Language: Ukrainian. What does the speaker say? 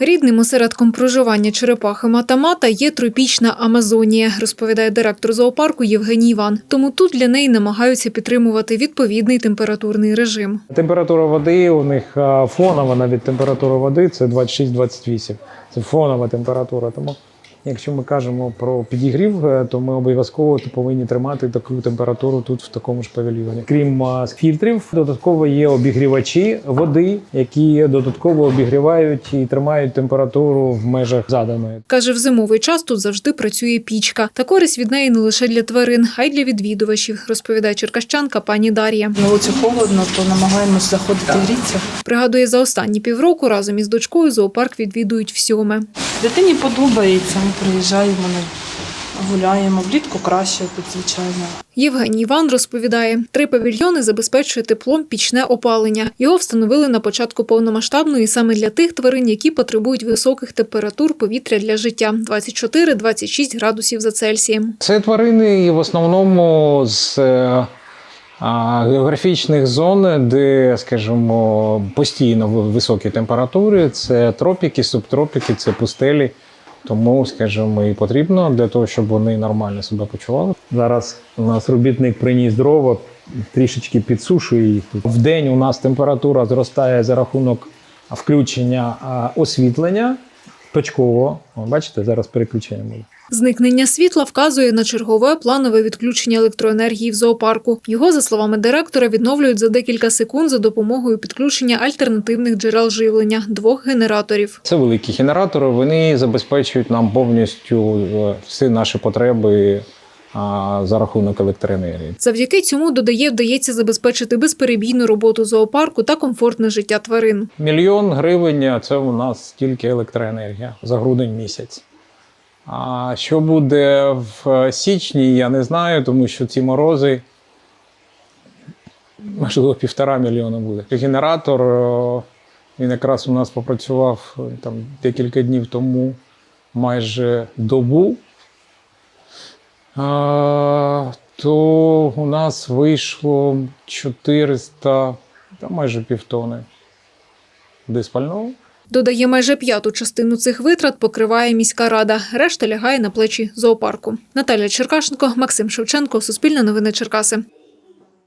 Рідним осередком проживання черепахи Матамата є тропічна Амазонія, розповідає директор зоопарку Євгеній Іван. Тому тут для неї намагаються підтримувати відповідний температурний режим. Температура води у них фонова навіть температура води це 26-28. Це фонова температура. Тому якщо ми кажемо про підігрів, е, то ми обов'язково повинні тримати таку температуру тут в такому ж павільйоні. Крім фільтрів, додатково є обігрівачі води, які додатково обігрівають і тримають температуру в межах заданої. Каже, в зимовий час тут завжди працює пічка. Та користь від неї не лише для тварин, а й для відвідувачів, розповідає черкащанка пані Дар'я. На вулиці холодно, то намагаємось заходити грітися. Пригадує, за останні півроку разом із дочкою зоопарк відвідують всьоме. Дитині подобається, приїжджаємо, ми гуляємо. Влітку краще тут, звичайно. Євгеній Іван розповідає, три павільйони забезпечує теплом пічне опалення. Його встановили на початку повномасштабної саме для тих тварин, які потребують високих температур повітря для життя 24-26 градусів за Цельсієм. Це тварини в основному з е, географічних зон, де, скажімо, постійно в- високі температури. Це тропіки, субтропіки, це пустелі. Тому, скажімо, і потрібно для того, щоб вони нормально себе почували. Зараз у нас робітник приніс дрова, трішечки підсушує їх. В день у нас температура зростає за рахунок включення освітлення точково. Бачите, зараз переключення буде. Зникнення світла вказує на чергове планове відключення електроенергії в зоопарку. Його, за словами директора, відновлюють за декілька секунд за допомогою підключення альтернативних джерел живлення двох генераторів. Це великі генератори. Вони забезпечують нам повністю е, всі наші потреби за рахунок електроенергії. Завдяки цьому додає, вдається забезпечити безперебійну роботу зоопарку та комфортне життя тварин. Мільйон гривень це у нас тільки електроенергія за грудень місяць. А що буде в січні, я не знаю, тому що ці морози можливо півтора мільйона буде. Генератор він якраз у нас попрацював е, там декілька днів тому майже добу. А, то у нас вийшло 400, та майже півтони диспального. Додає, майже п'яту частину цих витрат покриває міська рада. Решта лягає на плечі зоопарку. Наталя Черкашенко, Максим Шевченко, Суспільне новини Черкаси.